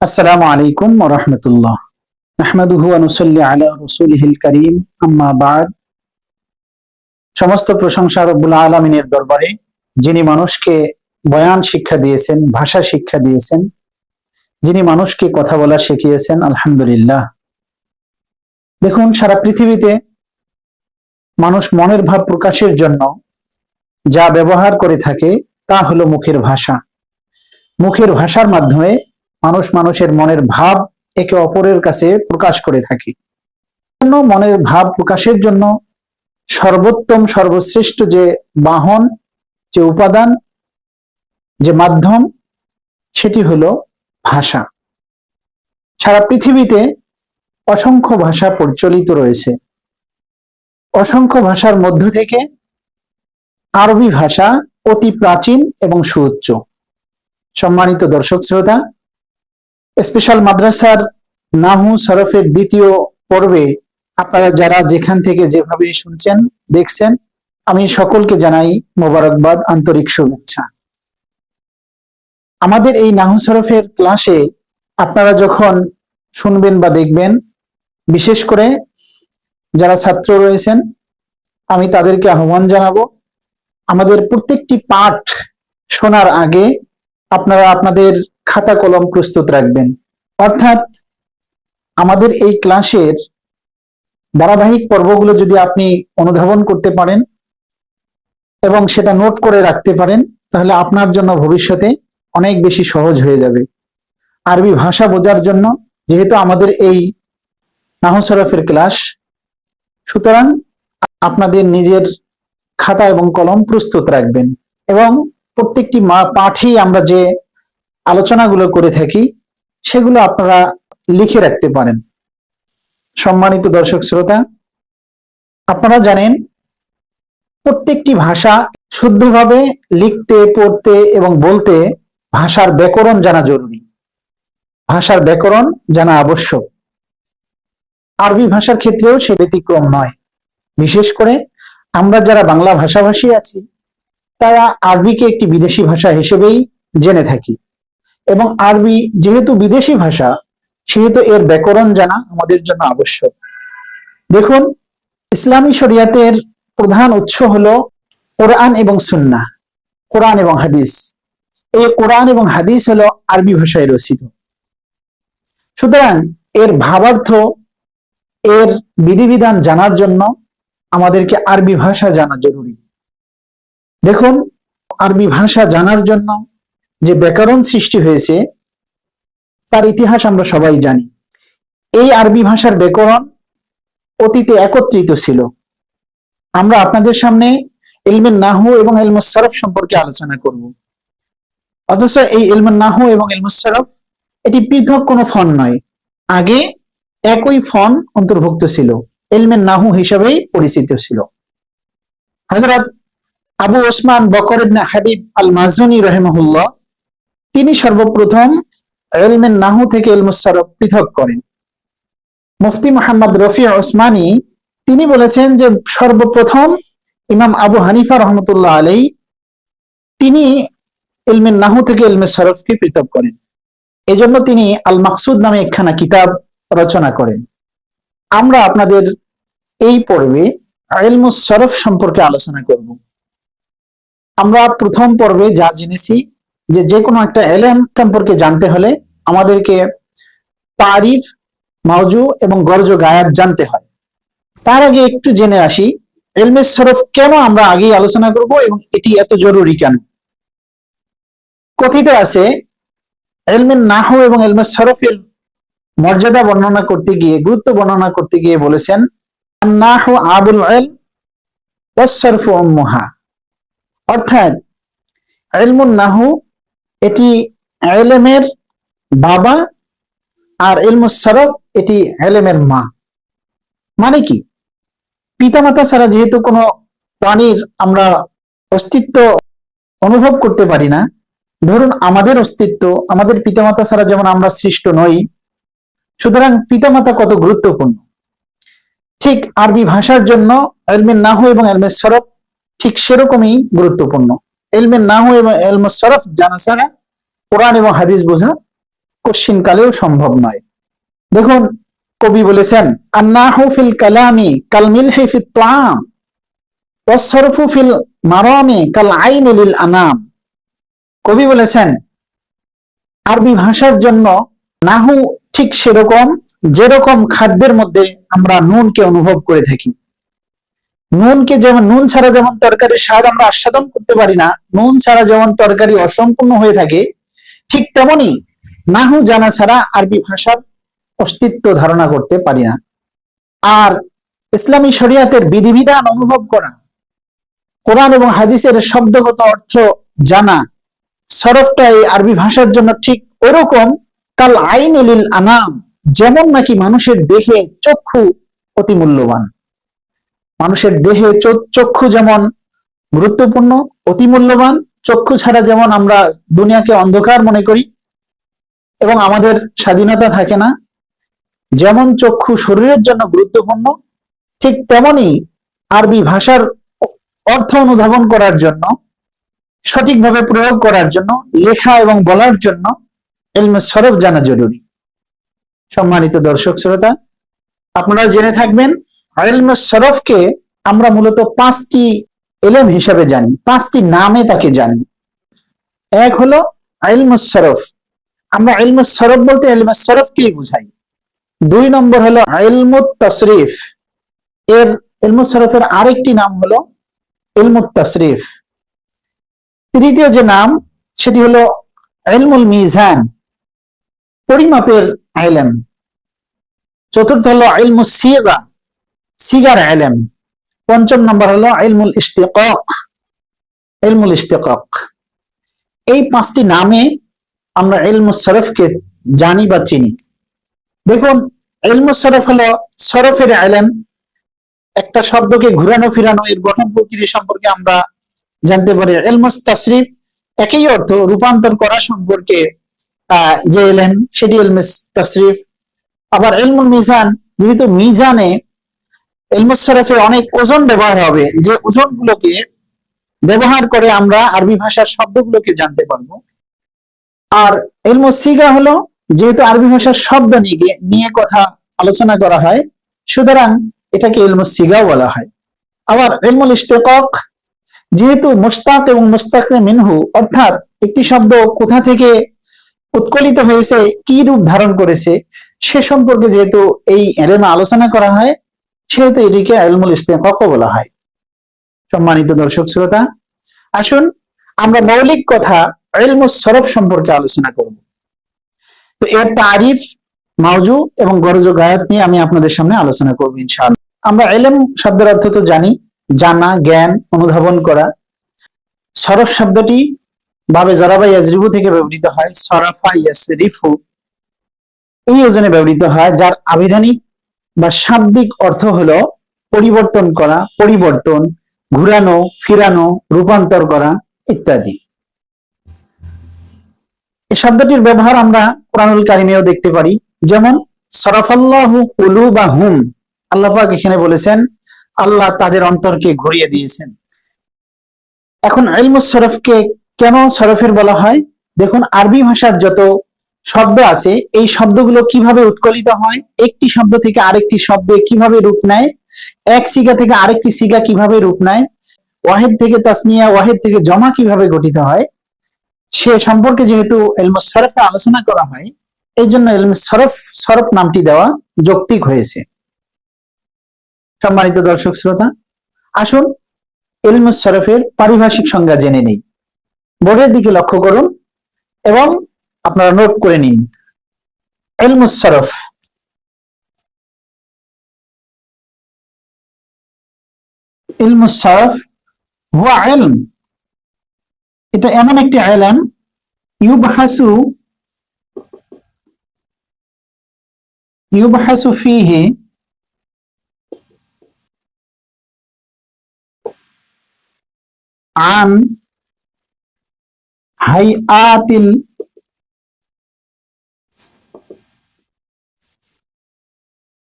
আসসালামু আলাইকুম রাহমাতুল্লাহ। নাহমাদুহু ওয়া নুসাল্লি আলা রাসূলিহিল কারীম, আম্মা বাদ। সমস্ত প্রশংসা রব্বুল আলামিনের দরবারে, যিনি মানুষকে বয়ান শিক্ষা দিয়েছেন, ভাষা শিক্ষা দিয়েছেন, যিনি মানুষকে কথা বলা শিখিয়েছেন, আলহামদুলিল্লাহ। দেখুন, সারা পৃথিবীতে মানুষ মনের ভাব প্রকাশের জন্য যা ব্যবহার করে থাকে, তা হলো মুখের ভাষা। মুখের ভাষার মাধ্যমে মানুষ মানুষের মনের ভাব একে অপরের কাছে প্রকাশ করে থাকে। মনের ভাব প্রকাশের জন্য সর্বোত্তম, সর্বশ্রেষ্ঠ যে বাহন, যে উপাদান, যে মাধ্যম, সেটি হলো ভাষা। সারা পৃথিবীতে অসংখ্য ভাষা প্রচলিত রয়েছে। অসংখ্য ভাষার মধ্য থেকে আরবি ভাষা অতি প্রাচীন এবং সুউচ্চ। সম্মানিত দর্শক শ্রোতা স্পেশাল মাদ্রাসার নাহু সরফের দ্বিতীয় পর্বে আপনারা যারা যেখান থেকে যেভাবে শুনছেন, দেখছেন, আমি সকলকে জানাই মোবারকবাদ, আন্তরিক শুভেচ্ছা। আমাদের এই নাহু সরফের ক্লাসে আপনারা যখন শুনবেন বা দেখবেন, বিশেষ করে যারা ছাত্র রয়েছেন, আমি তাদেরকে আহ্বান জানাব, আমাদের প্রত্যেকটি পাঠ শোনার আগে আপনারা আপনাদের খাতা কলম প্রস্তুত রাখবেন। অর্থাৎ আমাদের এই ক্লাসের ধারাবাহিক পর্বগুলো যদি আপনি অনুধাবন করতে পারেন এবং সেটা নোট করে রাখতে পারেন, তাহলে আপনার জন্য ভবিষ্যতে অনেক বেশি সহজ হয়ে যাবে। আরবি ভাষা বোঝার জন্য যেহেতু আমাদের এই নাহসরফের ক্লাস, সুতরাং আপনাদের নিজের খাতা এবং কলম প্রস্তুত রাখবেন এবং প্রত্যেকটি পাঠেই আমরা যে আলোচনাগুলো করে থাকি, সেগুলো আপনারা লিখে রাখতে পারেন। সম্মানিত দর্শক শ্রোতা, আপনারা জানেন, প্রত্যেকটি ভাষা শুদ্ধভাবে লিখতে, পড়তে এবং বলতে ভাষার ব্যাকরণ জানা জরুরি। ভাষার ব্যাকরণ জানা আবশ্যক। আরবি ভাষার ক্ষেত্রেও সে ব্যতিক্রম নয়। বিশেষ করে আমরা যারা বাংলা ভাষাভাষী আছি, তারা আরবিকে একটি বিদেশি ভাষা হিসেবেই জেনে থাকি। এবং আরবি যেহেতু বিদেশি ভাষা, সেহেতু এর ব্যাকরণ জানা আমাদের জন্য আবশ্যক। দেখুন, ইসলামী শরিয়াতের প্রধান উৎস হলো কোরআন এবং সুন্না কোরআন এবং হাদিস। এই কোরআন এবং হাদিস হলো আরবি ভাষায় রচিত। সুতরাং এর ভাবার্থ, এর বিধিবিধান জানার জন্য আমাদেরকে আরবি ভাষা জানা জরুরি। দেখুন, আরবি ভাষা জানার জন্য যে ব্যাকরণ সৃষ্টি হয়েছে, তার ইতিহাস আমরা সবাই জানি। এই আরবি ভাষার ব্যাকরণ অতীতে একত্রিত ছিল। আমরা আপনাদের সামনে এলমেন নাহু এবং এলমুসরফ সম্পর্কে আলোচনা করব। অথচ এই এলমেন নাহু এবং এলমুসরফ এটি পৃথক কোনো ফন নয়। আগে একই ফন অন্তর্ভুক্ত ছিল। এলমেন নাহু হিসাবেই পরিচিত ছিল। হজরত আবু ওসমান বকর হাবিব আল মাজুনি রহেমহুল্লাহ তিনি সর্বপ্রথম এলমেন নাহু থেকে এলমুসারফ পৃথক করেন। মুফতি মোহাম্মদ রফি ওসমানী তিনি বলেছেন যে সর্বপ্রথম ইমাম আবু হানিফা রহমতুল্লাহ আলাই তিনি এলমেন নাহু থেকে এলমে সরফকে পৃথক করেন। এজন্য তিনি আল মাকসুদ নামে একখানা কিতাব রচনা করেন। আমরা আপনাদের এই পর্বে এলমুস সরফ সম্পর্কে আলোচনা করব। আমরা প্রথম পর্বে যা জেনেছি যে যে কোনো একটা এলেম সম্পর্কে জানতে হলে আমাদেরকে তারিফ মাউজু এবং গরজ গায়াত জানতে হয়। তার আগে একটু জেনে আসি এলমেস সরফ কেন আমরা আগেই আলোচনা করব এবং এটি এত জরুরি কেন? কথিত আছে এলমেন নাহ এবং এলমেস সরফের মর্যাদা বর্ণনা করতে গিয়ে, গুরুত্ব বর্ণনা করতে গিয়ে বলেছেন, নাহ আবুল এল উম্মুহা। অর্থাৎ, এলমুন নাহু এটি এলেমের বাবা আর এলমুস সরফ, এটি এলেমের মা। মানে কি? পিতামাতা ছাড়া যেহেতু কোনো প্রাণীর আমরা অস্তিত্ব অনুভব করতে পারি না, ধরুন আমাদের অস্তিত্ব, আমাদের পিতামাতা ছাড়া যেমন আমরা সৃষ্ট নই, সুতরাং পিতামাতা কত গুরুত্বপূর্ণ? ঠিক আরবি ভাষার জন্য এলমের নাহু এবং এলমের সরফ ঠিক সেরকমই গুরুত্বপূর্ণ। এলমের নাহু এবং এলমের সরফ জানা ছাড়া কোরআন এবং হাদিস বোঝা কশ্চিন কালেও সম্ভব নয়। দেখুন, কবি বলেছেন, আন্নাহু ফিল কালামি কাল মিলহি ফিত ফিল মারামি কাল লিল আনাম। কবি বলেছেন, আরবি ভাষার জন্য নাহু ঠিক সেরকম, যেরকম খাদ্যের মধ্যে আমরা নুনকে অনুভব করে থাকি। নুনকে যেমন, নুন ছাড়া যেমন তরকারির স্বাদ আমরা আস্বাদন করতে পারি না, নুন ছাড়া যেমন তরকারি অসম্পূর্ণ হয়ে থাকে ঠিক তেমনি নাহু জানা ছাড়া আরবি ভাষার অস্তিত্ব ধারণা করতে পারি না। আর ইসলামী শরিয়াতের বিধিবিধান অনুভব করা, কোরআন এবং হাদিসের শব্দগত অর্থ জানা, সরফটা এই আরবি ভাষার জন্য ঠিক ওরকম, কাল আইন এলিল আনাম, যেমন নাকি মানুষের দেহে চক্ষু অতি মূল্যবান। মানুষের দেহে চক্ষু যেমন গুরুত্বপূর্ণ, অতি মূল্যবান চক্ষু ছাড়া যেমন আমরা দুনিয়াকে অন্ধকার মনে করি এবং আমাদের স্বাধীনতা থাকে না, যেমন চক্ষু শরীরের জন্য গুরুত্বপূর্ণ, ঠিক তেমনি আরবি ভাষার অর্থ অনুধাবন করার জন্য, সঠিকভাবে প্রয়োগ করার জন্য, লেখা এবং বলার জন্য এলমে সরফ জানা জরুরি। সম্মানিত দর্শক শ্রোতা, আপনারা জেনে থাকবেন এলমে সরফকে আমরা মূলত পাঁচটি এলেম হিসাবে জানি, পাঁচটি নামে তাকে জানি। এক হলো এলমে সরফ আমরা এলমে সরফ বলতে এলমে সরফকেই বুঝাই। দুই নম্বর হলো এলমুত তশরিফ এর এলমু আরেকটি নাম হলো এলমুত তশরিফ তৃতীয় যে নাম, সেটি হলো এলমুল মিজান, পরিমাপের আইলেম। চতুর্থ হলো ইলমুস সিগা সিগার আইলেম। পঞ্চম নম্বর হলো ইলমুল ইস্তেকক ইলমুল ইস্তেকক এই পাঁচটি নামে আমরা ইলমুস সরফকে জানি বা চিনি। দেখুন ইলমুস সরফ হলো সরফের আইলেম একটা শব্দকে ঘুরানো ফিরানো, এর গঠন প্রকৃতি সম্পর্কে আমরা জানতে পারি। এলমুস তাসরিফ একই অর্থ রূপান্তর করা সম্পর্কে যে এলেম সেটি এলমুস তাসরিফ। আবার এলমুল মিজান, যেহেতু মিজানে এলমুস সরফে অনেক ওজন ব্যবহার হবে। যে ওজনগুলোকে ব্যবহার করে আমরা আরবি ভাষার শব্দগুলোকে জানতে পারব। আর এলমুস সিগা হলো, যেহেতু আরবি ভাষার শব্দ নিয়ে নিয়ে কথা আলোচনা করা হয়, সুতরাং এটাকে এলমুস সিগাও বলা হয়। আবার এলমুল ইস্তেকক যেহেতু মুস্তাক এবং মুস্তাকরে মিনহু, অর্থাৎ একটি শব্দ কোথা থেকে উৎকলিত হয়েছে, কি রূপ ধারণ করেছে, সে সম্পর্কে যেহেতু এই এলেমে আলোচনা করা হয় সেহেতু এটিকে এলমুল ইস্তেকক বলা হয়। সম্মানিত দর্শক শ্রোতা, আসুন আমরা মৌলিক কথা এলমুস সরফ সম্পর্কে আলোচনা করব। তো এর তারিফ মাউজু এবং গরজ গায়াত নিয়ে আমি আপনাদের সামনে আলোচনা করব ইনশাআল্লাহ। আমরা এলেম শব্দের অর্থ তো জানি, জানা, জ্ঞান, অনুধাবন করা। সরফ শব্দটি বাবে জরাবা ইয়াজরিবু থেকে ব্যবহৃত হয়, সরাফা ইয়াসরিফু। এই ওজনে ব্যবহৃত হয়, যার আবিধানিক বা শাব্দিক অর্থ হলো পরিবর্তন করা, পরিবর্তন, ঘুরানো, ফিরানো, রূপান্তর করা ইত্যাদি। এই শব্দটির ব্যবহার আমরা কোরআনুল কারিমেও দেখতে পারি। যেমন, সরাফাল্লাহু কুলুবাহুম। আল্লাহ পাক এখানে বলেছেন, আল্লাহ তাদের অন্তরকে ঘুরিয়ে দিয়েছেন। এখন ইলমুস সরফকে কেন সরফের বলা হয়? দেখুন, আরবি ভাষার যত শব্দ আছে, এই শব্দগুলো কীভাবে উৎকলিত হয়? একটি শব্দ থেকে আরেকটি শব্দে কীভাবে রূপ নেয়? এক সিগা থেকে আরেকটি সিগা কীভাবে রূপ নেয়? ওয়াহেদ থেকে তাসনিয়া, ওয়াহেদ থেকে জমা কীভাবে গঠিত হয়? সে সম্পর্কে যেহেতু সরফে আলোচনা করা হয়, এই জন্য এলমুস সরফ সরফ নামটি দেওয়া যৌক্তিক হয়েছে। সম্মানিত দর্শক শ্রোতা, আসুন এলমুস সরফের পারিভাষিক সংজ্ঞা জেনে নেই। বোর্ডের দিকে লক্ষ্য করুন এবং আপনারা নোট করে নিন এলমুস সরফ ইলমুস সরফ হুয়া ইলম এটা এমন একটি আইলাম ইউবহাসু ইউবহাসু ফিহি عن هيئات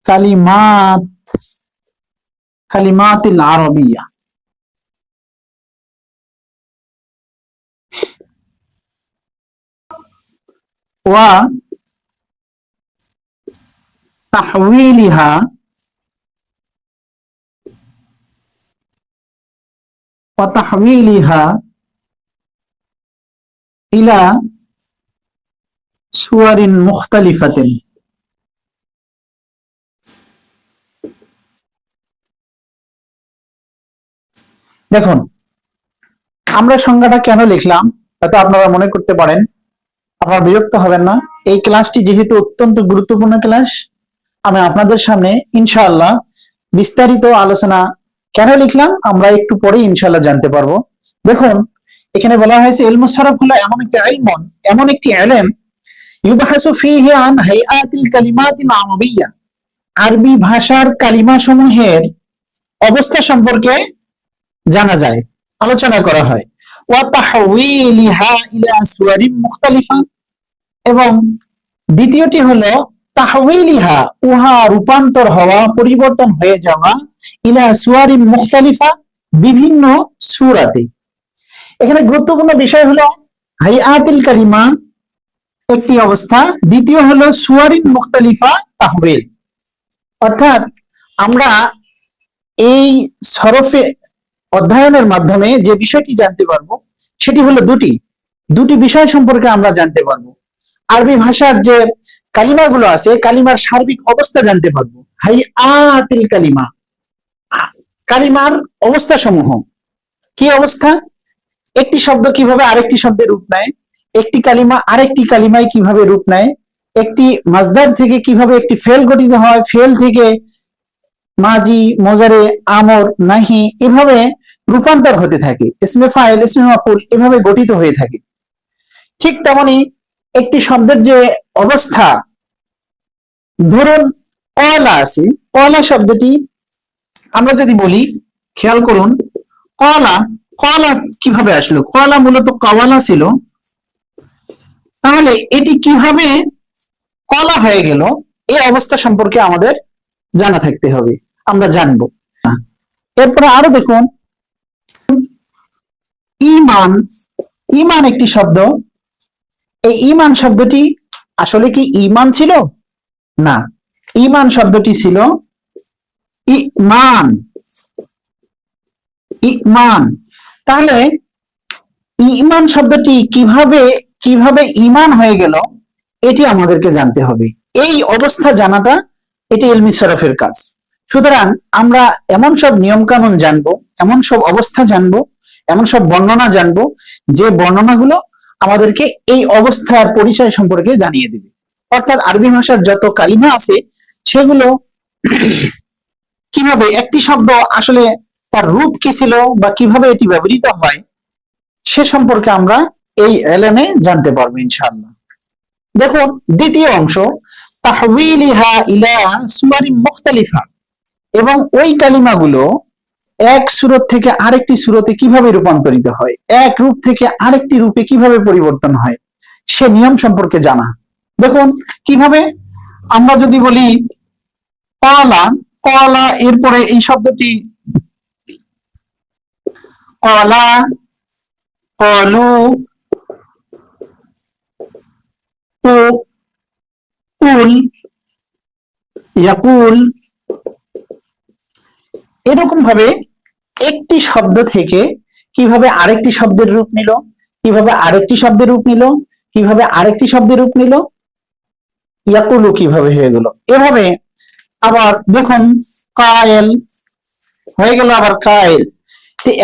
كلمات كلمات العربية. و تحويلها وتحويلها إلى صور مختلفة. দেখুন, আমরা সংজ্ঞাটা কেন লিখলাম হয়তো আপনারা মনে করতে পারেন। আপনারা বিরক্ত হবেন না। এই ক্লাসটি যেহেতু অত্যন্ত গুরুত্বপূর্ণ ক্লাস, আমি আপনাদের সামনে ইনশাআল্লাহ বিস্তারিত আলোচনা কেন লিখলাম আমরা একটু পরে ইনশাআল্লাহ জানতে পারব। দেখুন, এখানে বলা হয়েছে, ইলমু সরফ হলো এমন একটি ইলমন এমন একটি ইলম ইউবাহাসু ফীহি আন হাইআতিল কালিমাতিল আরবিয়্যা আরবি ভাষার কালিমা সমূহের অবস্থা সম্পর্কে জানা যায়, আলোচনা করা হয়। এবং দ্বিতীয়টি হলো উহা রূপান্তর হওয়া, পরিবর্তন হয়ে যাওয়া, ইলা সুয়ারিন মুখতালিফা, বিভিন্ন সুরাতে। এখানে গুরুত্বপূর্ণ বিষয় হলো হাইআতিল কালিমা, একটি অবস্থা। দ্বিতীয় হলো, সুয়ারিন মুখতালিফা তাহবিল অর্থাৎ, আমরা এই সরফে অধ্যয়নের মাধ্যমে যে বিষয়টি জানতে পারব, সেটি হলো দুটি। দুটি বিষয় সম্পর্কে আমরা জানতে পারব। আরবি ভাষার যে কালিমাগুলো আছে, কালিমার সার্বিক অবস্থা জানতে পারব। হাই আতিল কালিমা কালিমার অবস্থা সমূহ কি অবস্থা? একটি শব্দ কীভাবে আরেকটি শব্দের রূপ নেয়? একটি কালিমা আরেকটি কালিমায় কীভাবে রূপ নেয়? একটি মাজদার থেকে কীভাবে একটি ফেল গঠিত হয়? ফেল থেকে মাজি, মোজারে, আমর, নাহি, এভাবে রূপান্তর হতে থাকে। ইসমে ফাইল ইসমে মাফুল এভাবে গঠিত হয়ে থাকে। ঠিক তেমনি একটি শব্দের যে অবস্থা, ধরুন কলা আছে কলা শব্দটি আমরা যদি বলি, খেয়াল করুন কলা কলা কীভাবে আসলো? কলা মূলত কওয়ালা ছিল। তাহলে এটি কীভাবে কলা হয়ে গেল, এই অবস্থা সম্পর্কে আমাদের জানা থাকতে হবে। আমরা জানব। এরপরে আরও দেখুন ইমান ইমান একটি শব্দ। এই ইমান শব্দটি আসলে কি ইমান ছিল? না। ইমান শব্দটি ছিল ইমান। ইমান। তাহলে ইমান শব্দটি কীভাবে কীভাবে ইমান হয়ে গেল, এটি আমাদেরকে জানতে হবে। এই অবস্থা জানাটা এটি ইলমি শরফের কাজ। সুতরাং আমরা এমন সব নিয়ম কানুন জানব, এমন সব অবস্থা জানব এমন সব বর্ণনা জানব যে বর্ণনাগুলো আমাদেরকে এই অবস্থার পরিচয় সম্পর্কে জানিয়ে দেবে। অর্থাৎ আরবি ভাষার যত কালিমা আছে, সেগুলো কীভাবে, একটি শব্দ আসলে তার রূপ কি ছিল বা কীভাবে এটি ব্যবহৃত হয়, সে সম্পর্কে আমরা এই এলেমে জানতে পারব ইনশাআল্লাহ। দেখুন, দ্বিতীয় অংশ তাহবিলিহা ইলা সুয়ারি মুখতালিফা। এবং ওই কালিমাগুলো এক সুরত থেকে আরেকটি সুরতে কীভাবে রূপান্তরিত হয়? এক রূপ থেকে আরেকটি রূপে কীভাবে পরিবর্তন হয়? সে নিয়ম সম্পর্কে জানা। দেখুন, কীভাবে? আমরা যদি বলি কলা কলা, এরপরে এই শব্দটি কলা, কলু কুল ইয়াকুল। এরকম ভাবে একটি শব্দ থেকে কীভাবে আরেকটি শব্দের রূপ নিল? কীভাবে আরেকটি শব্দের রূপ নিল? কীভাবে আরেকটি শব্দের রূপ নিল? ইয়াকুলু কীভাবে হয়ে গেল? এভাবে আবার দেখুন, কায়েল, হয়ে গেল আবার কায়েল।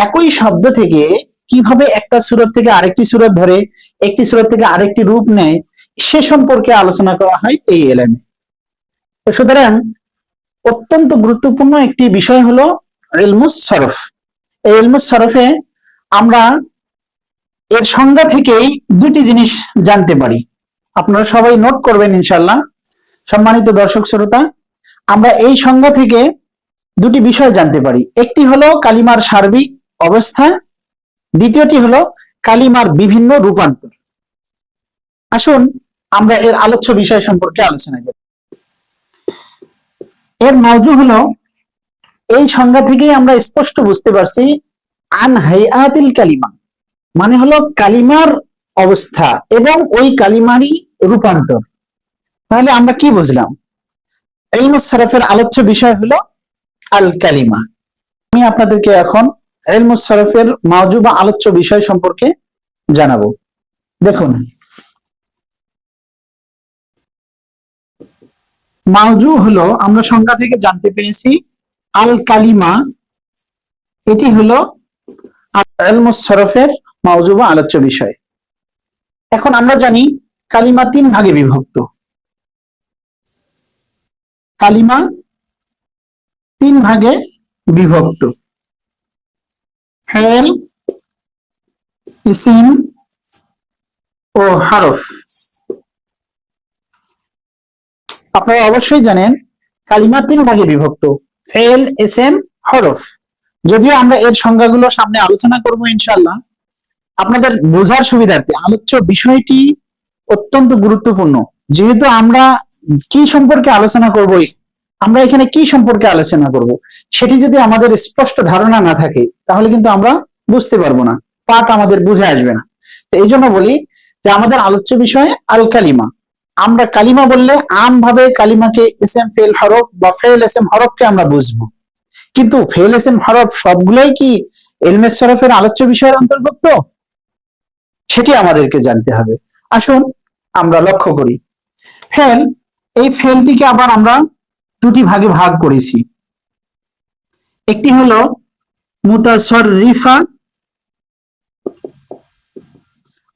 একই শব্দ থেকে কীভাবে একটা সুরত থেকে আরেকটি সুরত ধরে, একটি সুরত থেকে আরেকটি রূপ নেয়, সে সম্পর্কে আলোচনা করা হয় এই এলেমে। তো সুতরাং অত্যন্ত গুরুত্বপূর্ণ একটি বিষয় হলো সরফে আমরা এর সংজ্ঞা থেকেই দুটি জিনিস জানতে পারি। আপনারা সবাই নোট করবেন ইনশাল্লাহ সম্মানিত দর্শক শ্রোতা, আমরা এই সংজ্ঞা থেকে দুটি বিষয় জানতে পারি। একটি হলো কালিমার সার্বিক অবস্থা, দ্বিতীয়টি হলো কালিমার বিভিন্ন রূপান্তর। আসুন, আমরা এর আলোচ্য বিষয় সম্পর্কে আলোচনা করি। এর মৌজু হলো এই সংজ্ঞা থেকেই আমরা স্পষ্ট বুঝতে পারছি, আন হাইআতিল কালিমা মানে হলো কালিমার অবস্থা এবং ওই কালিমারই রূপান্তর। তাহলে আমরা কি বুঝলাম? ইলমুস সরফের আলোচ্য বিষয় হলো আল কালিমা। আমি আপনাদেরকে এখন ইলমুস সরফের মাওজু বা আলোচ্য বিষয় সম্পর্কে জানাব। দেখুন। মাওজু হলো, আমরা সংজ্ঞা থেকে জানতে পেরেছি আল কালিমা এটি হলো ইলমুস সরফের মাওজুবা আলোচ্য বিষয়। এখন আমরা জানি কালিমা তিন ভাগে বিভক্ত। কালিমা তিন ভাগে বিভক্ত। ফেল ইসিম ও হারফ। আপনারা অবশ্যই জানেন কালিমা তিন ভাগে বিভক্ত। ফেল এসএম হরফ। যদিও আমরা এর সংজ্ঞাগুলো সামনে আলোচনা করব ইনশাল্লাহ আপনাদের বোঝার সুবিধার্থে আলোচ্য বিষয়টি অত্যন্ত গুরুত্বপূর্ণ। যেহেতু আমরা কি সম্পর্কে আলোচনা করব, আমরা এখানে কি সম্পর্কে আলোচনা করব, সেটি যদি আমাদের স্পষ্ট ধারণা না থাকে, তাহলে কিন্তু আমরা বুঝতে পারব না, পাঠ আমাদের বুঝে আসবে না। তো এই জন্য বলি যে আমাদের আলোচ্য বিষয় আল কালিমা আমরা কালিমা বললে আম ভাবে কালিমাকে এস এম ফেল, হরফ বা ফেল এস এম হরফকে আমরা বুঝব। কিন্তু ফেল এস এম হরফ সবগুলোই কি এলমেস শরফের আলোচ্য বিষয়ের অন্তর্ভুক্ত? সেটি আমাদেরকে জানতে হবে। আসুন আমরা লক্ষ্য করি। ফেল, এই ফেলটিকে আবার আমরা দুটি ভাগে ভাগ করেছি। একটি হলো মুতাসর রিফা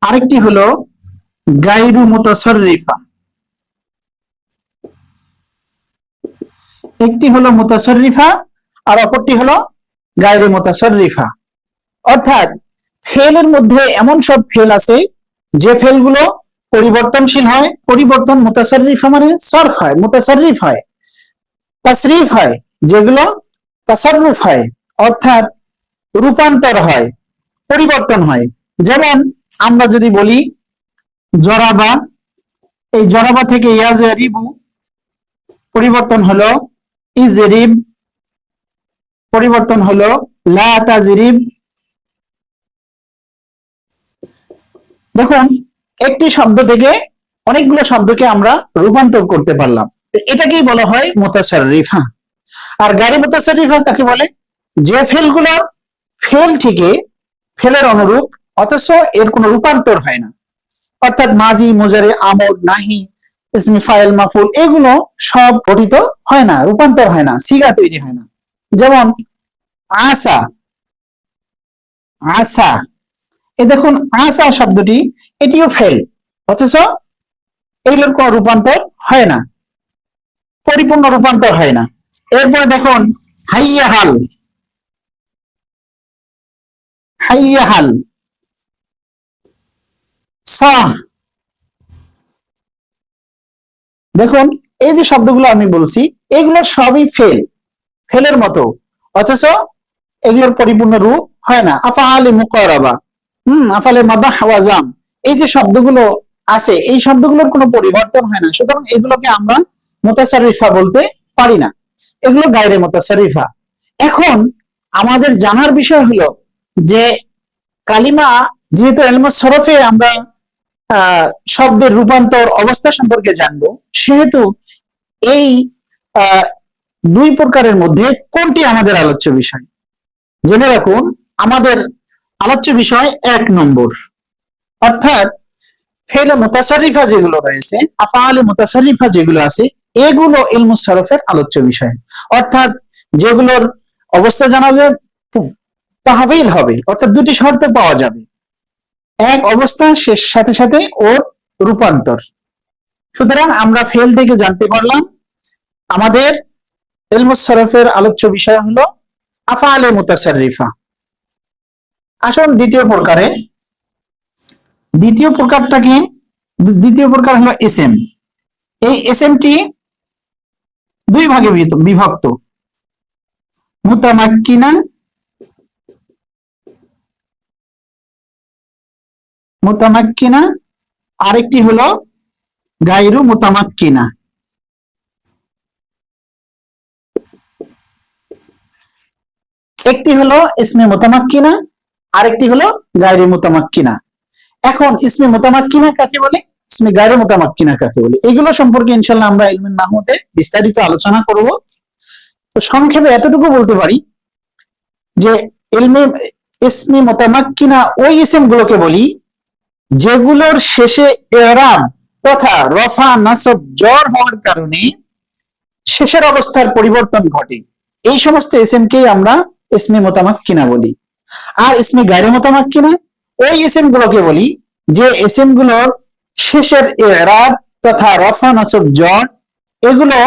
আরেকটি হলো গাইরু মুতাসর রিফা একটি হলো মুতাসর রিফা আর অপরটি হলো গাইরু মুতাসর রিফা অর্থাৎ ফেলের মধ্যে এমন সব ফেল আছে যে ফেলগুলো পরিবর্তনশীল হয়, পরিবর্তন মুতাসরিফা মানে সরফ হয় মুতাসরিফ হয় তাসরিফ হয়, যেগুলো তাসাররুফ হয়, অর্থাৎ রূপান্তর হয়, পরিবর্তন হয়। যেমন আমরা যদি বলি জরাবা, এই জরাবা থেকে ইয়াজরিবু পরিবর্তন হলো ইজরিব পরিবর্তন হলো লা তাজরিব দেখুন, একটি শব্দ থেকে অনেকগুলো শব্দকে আমরা রূপান্তর করতে পারলাম। এটাকেই বলা হয় মোতাসারিফা আর গাড়ি মোতাসারিফা কাকে বলে? যে ফেলগুলো ফেল থেকে ফেলের অনুরূপ, অথচ এর কোনো রূপান্তর হয় না। অর্থাৎ মাজি মুজারে আমর নাহি ইসমি ফাইল মাফুল, এগুলো সব গঠিত হয় না, রূপান্তর হয় না সিগা তৈরি হয় না। যেমন আসা আসা এই দেখুন আসা শব্দটি, এটিও ফেল অথচ এগুলোর কোন রূপান্তর হয় না, পরিপূর্ণ রূপান্তর হয় না। এরপরে দেখুন, হাইয়া হাল হাইয়া হাল দেখুন, এই যে শব্দগুলো আমি বলছি, এগুলো সবই ফেল, ফেলের মতো। অথচ এগুলোর পরিপূর্ণ রূপ হয় না। আফা আলী মুকরাবা হম আফালে মাদা হাওয়াজাম এই যে শব্দগুলো আছে, এই শব্দগুলোর কোনো পরিবর্তন হয় না। সুতরাং এগুলোকে আমরা মোতাসারিফা বলতে পারি না। এগুলো গায়রে মোতাসারিফা এখন আমাদের জানার বিষয় হলো যে কালিমা, যেহেতু এলমা সরফে আমরা শব্দের রূপান্তর অবস্থা সম্পর্কে জানব। সেহেতু এই দুই প্রকারের মধ্যে কোনটি আমাদের আলোচ্য বিষয়? জেনে রাখুন, আমাদের আলোচ্য বিষয় এক নম্বর। অর্থাৎ ফেলে মোতাসারিফা যেগুলো রয়েছে আফালে মোতাসারিফা যেগুলো আছে, এগুলো ইলমুস সরফের আলোচ্য বিষয়। অর্থাৎ, যেগুলোর অবস্থা জানা যায় তাহবিল হবে, অর্থাৎ দুটি শর্ত পাওয়া যাবে। এক অবস্থা শেষ সাথে সাথে ওর রূপান্তর। সুতরাং আমরা ফেল থেকে জানতে পারলাম, আমাদের ইলমুস আলোচ্য বিষয় হলো আফালে মুতাসারিফা আসুন দ্বিতীয় প্রকারে। দ্বিতীয় প্রকারটা কি? দ্বিতীয় প্রকার হলো এস এম এই এস টি দুই ভাগে বিভক্ত। মুতামাক্কিনা মুতামাক্কিনা। আরেকটি হলো গাইরু মুতামাক্কিনা। একটি হলো ইসমে মোতামাক্কিনা, আরেকটি হলো গায়রি মোতামাক্কিনা। এখন ইসমে মোতামাক্কিনা কাকে বলে? ইসমে গায়রে মোতামাক্কিনা কাকে বলি? এগুলো সম্পর্কে ইনশাল্লাহ আমরা ইলমের নাহতে বিস্তারিত আলোচনা করব। তো সংক্ষেপে এতটুকু বলতে পারি যে ইলমে ইসমি মোতামাক্কিনা ওই ইসিম গুলোকে বলি যেগুলোর শেষে এরাব তথা রফা নাসব জ্বর হওয়ার কারণে শেষের অবস্থার পরিবর্তন ঘটে। এই সমস্ত ইসিমকেই আমরা ইসমি মোতামাক্কিনা বলি। আর ইসমি গায়রে মোতামাক্কিনা ওই ইসিম গুলোকে বলি যে ইসিমগুলোর শেষের এরাব তথা রফা নাসব জ্বর, এগুলো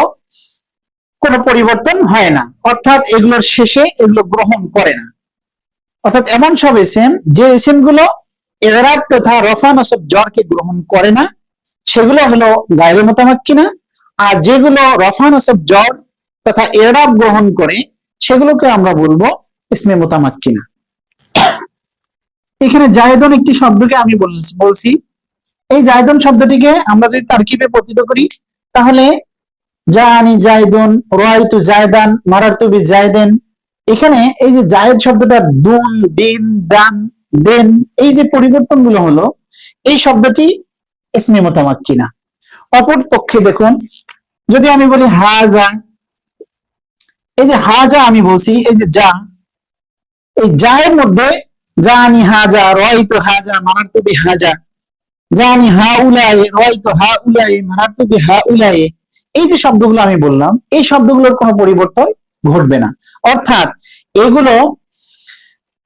কোনো পরিবর্তন হয় না। অর্থাৎ এগুলোর শেষে এগুলো গ্রহণ করে না। অর্থাৎ এমন সব এসএম যে এসএমগুলো এরাব তথা রফা নসব জ্বরকে গ্রহণ করে না, সেগুলো হলো গায়ের মোতামাক্কিনা, আর যেগুলো রফা নসব জ্বর তথা এরাব গ্রহণ করে, সেগুলোকে আমরা বলব ইসমে মোতামাক্কিনা। এখানে জায়দন একটি শব্দকে আমি বল- বলছি। এই জায়দন শব্দটিকে আমরা যদি তারকিবে পতিত করি, তাহলে জানি জায়দুন রয়তু জায়দান, মারারতু বি জায়দেন। এখানে এই যে জায়েদ শব্দটা দুন দিন দান দেন এই যে পরিবর্তনগুলো হলো, এই শব্দটি ইসমে মোতামাক্কিনা অপর পক্ষে দেখুন, যদি আমি বলি হাজা, এই যে হাজা আমি বলছি, এই যে যা, এই জায়ের মধ্যে জানি হাজা রয়তু হাজা মারারতু বি হাজা। জানি হা উলায়ে রয়তু হা উলায়ে মারারতু বি হা উলায়ে এই যে শব্দগুলো আমি বললাম, এই শব্দগুলোর কোনো পরিবর্তন ঘটবে না। অর্থাৎ এগুলো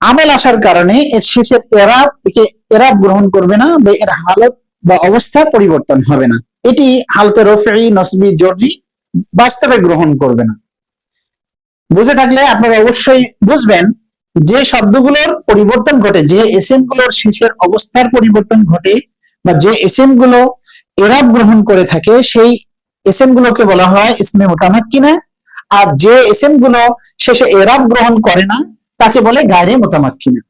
আমেল আসার কারণে এর শেষের এরাব একে এরাব গ্রহণ করবে না বা এর হালত বা অবস্থা পরিবর্তন হবে না। এটি হালতে রফি, নসবি জররি বাস্তবে গ্রহণ করবে না। বুঝে থাকলে আপনারা অবশ্যই বুঝবেন যে শব্দগুলোর পরিবর্তন ঘটে, যে এসএমগুলোর শেষের অবস্থার পরিবর্তন ঘটে বা যে এসএমগুলো এরাব গ্রহণ করে থাকে, সেই এসএম গুলোকে বলা হয় ইসমে মোটামাক্কিনা আর যে এসএমগুলো শেষে এরাব গ্রহণ করে না তাকে বলে গায়ে মোতামাক্কিনা।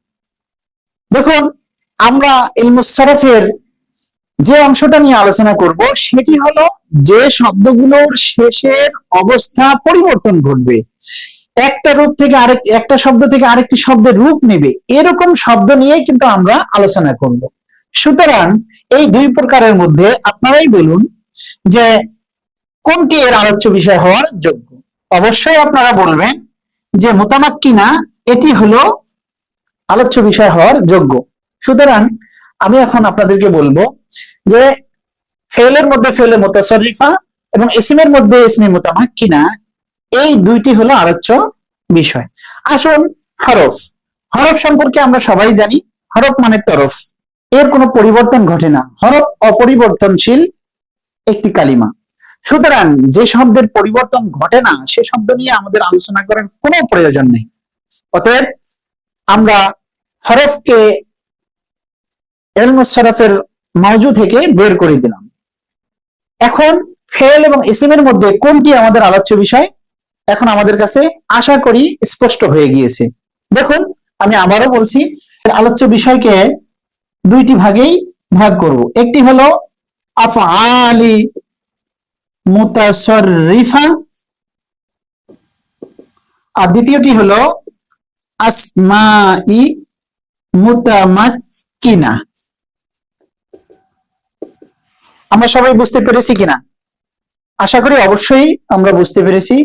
দেখুন, আমরা ইলমুসরফের যে অংশটা নিয়ে আলোচনা করব, সেটি হলো যে শব্দগুলোর শেষের অবস্থা পরিবর্তন ঘটবে। একটা রূপ থেকে আরেক, একটা শব্দ থেকে আরেকটি শব্দের রূপ নেবে। এরকম শব্দ নিয়ে কিন্তু আমরা আলোচনা করব। সুতরাং এই দুই প্রকারের মধ্যে আপনারাই বলুন যে কোনটি এর আলোচ্য বিষয় হওয়ার যোগ্য। অবশ্যই আপনারা বলবেন যে মোতামাক্কিনা এটি হলো আলোচ্য বিষয় হওয়ার যোগ্য। সুতরাং আমি এখন আপনাদেরকে বলব যে ফেলের মধ্যে ফেলে মোতাসরিফা এবং ইসমের মধ্যে ইসমে মোতামাক্কিনা এই দুইটি হলো আলোচ্য বিষয়। আসুন হরফ। হরফ সম্পর্কে আমরা সবাই জানি, হরফ মানে তরফ। এর কোনো পরিবর্তন ঘটে না। হরফ অপরিবর্তনশীল একটি কালিমা। সুতরাং যে শব্দের পরিবর্তন ঘটে না, সে শব্দ নিয়ে আমাদের আলোচনা করার কোনো প্রয়োজন নেই। অতএব আমরা হরফকে এলমসরফের মৌজু থেকে বের করে দিলাম। এখন ফেল এবং ইসিমের মধ্যে কোনটি আমাদের আলোচ্য বিষয়? এখন আমাদের কাছে আশা করি স্পষ্ট হয়ে গিয়েছে। দেখুন, আমি আবারও বলছি আলোচ্য বিষয়কে দুইটি ভাগেই ভাগ করব। একটি হলো, আফআলি মুতাসররিফা আর দ্বিতীয়টি হলো আসমাই মুতামাক্কিনা আমরা সবাই বুঝতে পেরেছি কিনা? আশা করি অবশ্যই আমরা বুঝতে পেরেছি।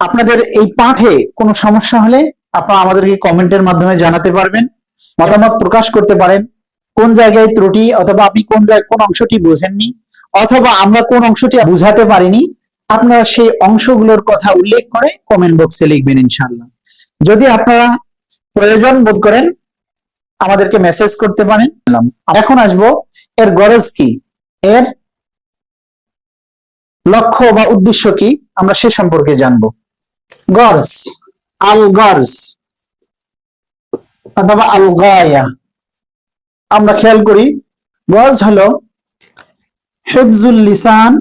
আপনাদের এই পাঠে কোনো সমস্যা হলে আপনারা আমাদেরকে কমেন্টের মাধ্যমে জানাতে পারবেন, মতামত প্রকাশ করতে পারেন। কোন জায়গায় ত্রুটি অথবা আপনি কোন জায়গায় কোন অংশটি বোঝেননি অথবা আমরা কোন অংশটি বুঝাতে পারিনি, আপনারা সেই অংশগুলোর কথা উল্লেখ করে কমেন্ট বক্সে লিখবেন ইনশাল্লাহ যদি আপনারা প্রয়োজন বোধ করেন, আমাদেরকে মেসেজ করতে পারেন। এখন আসব, এর গরজ কি? এর লক্ষ্য বা উদ্দেশ্য কি? আমরা সে সম্পর্কে জানব। গর্জ আল গর্জ অথবা আল গায়া আমরা খেয়াল করি, গর্জ হলো হেফজুল লিসান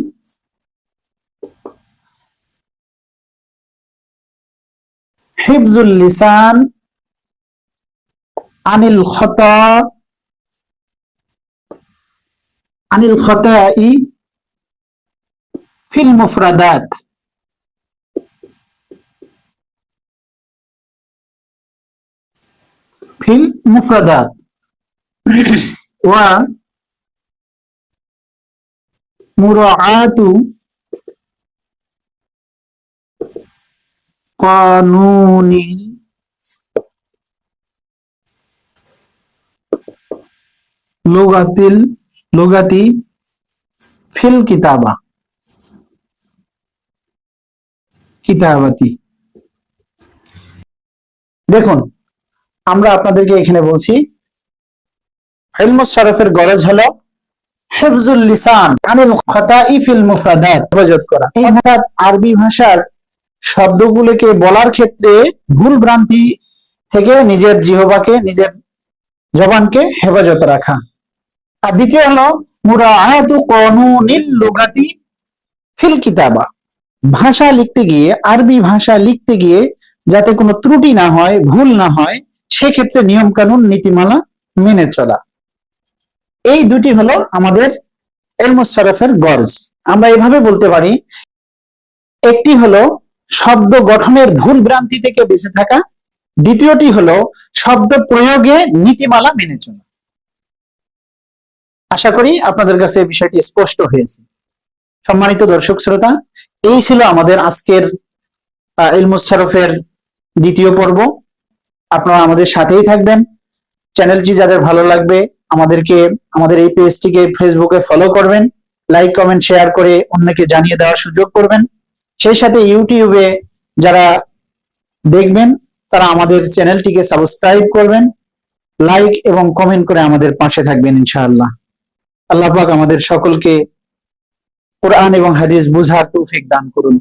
হিফজুল লিসান আনিল খতা আনিল খতাই ফিল মুফরাদাত ফিল মুফরাদাত ওয়া মুরাআতু কানুনিল লুগাতিল লুগাতি ফিল কিতাবা কিতাবাতি দেখুন, আমরা আপনাদেরকে এখানে বলছি ইলমুস শরফের গরজ হলো হেফজুল লিসান আনিল খতাই ফিল মুফরাদাত করা। আরবি ভাষার শব্দগুলোকে বলার ক্ষেত্রে ভুল ভ্রান্তি থেকে নিজের জিহবাকে, নিজের জবানকে হেফাজত রাখা। আর দ্বিতীয় হলো, মুরাআতু কানুনিল লুগাতি ফিল কিতাবা। ভাষা লিখতে গিয়ে, আরবি ভাষা লিখতে গিয়ে যাতে কোনো ত্রুটি না হয়, ভুল না হয়, সেক্ষেত্রে নিয়ম কানুন নীতিমালা মেনে চলা। এই দুটি হলো আমাদের এলমুসারফের গরজ। আমরা এভাবে বলতে পারি, একটি হলো শব্দ গঠনের ভুল ভ্রান্তি থেকে বেঁচে থাকা। দ্বিতীয়টি হলো শব্দ প্রয়োগে নীতিমালা মেনে চলা। আশা করি আপনাদের কাছে বিষয়টি স্পষ্ট হয়েছে। সম্মানিত দর্শক শ্রোতা, এই ছিল আমাদের আজকের ইলমুসারফের দ্বিতীয় পর্ব। আপনারা আমাদের সাথেই থাকবেন। চ্যানেলটি যাদের ভালো লাগবে, আমাদেরকে, আমাদের এই পেজটিকে ফেসবুকে ফলো করবেন। লাইক কমেন্ট শেয়ার করে অন্যকে জানিয়ে দেওয়ার সুযোগ করবেন। সেই সাথে ইউটিউবে যারা দেখবেন, তারা আমাদের চ্যানেলটিকে সাবস্ক্রাইব করবেন, লাইক এবং কমেন্ট করে আমাদের পাশে থাকবেন ইনশাআল্লাহ। আল্লাহ পাক আমাদের সকলকে কোরআন এবং হাদিস বুঝার তৌফিক দান করুন।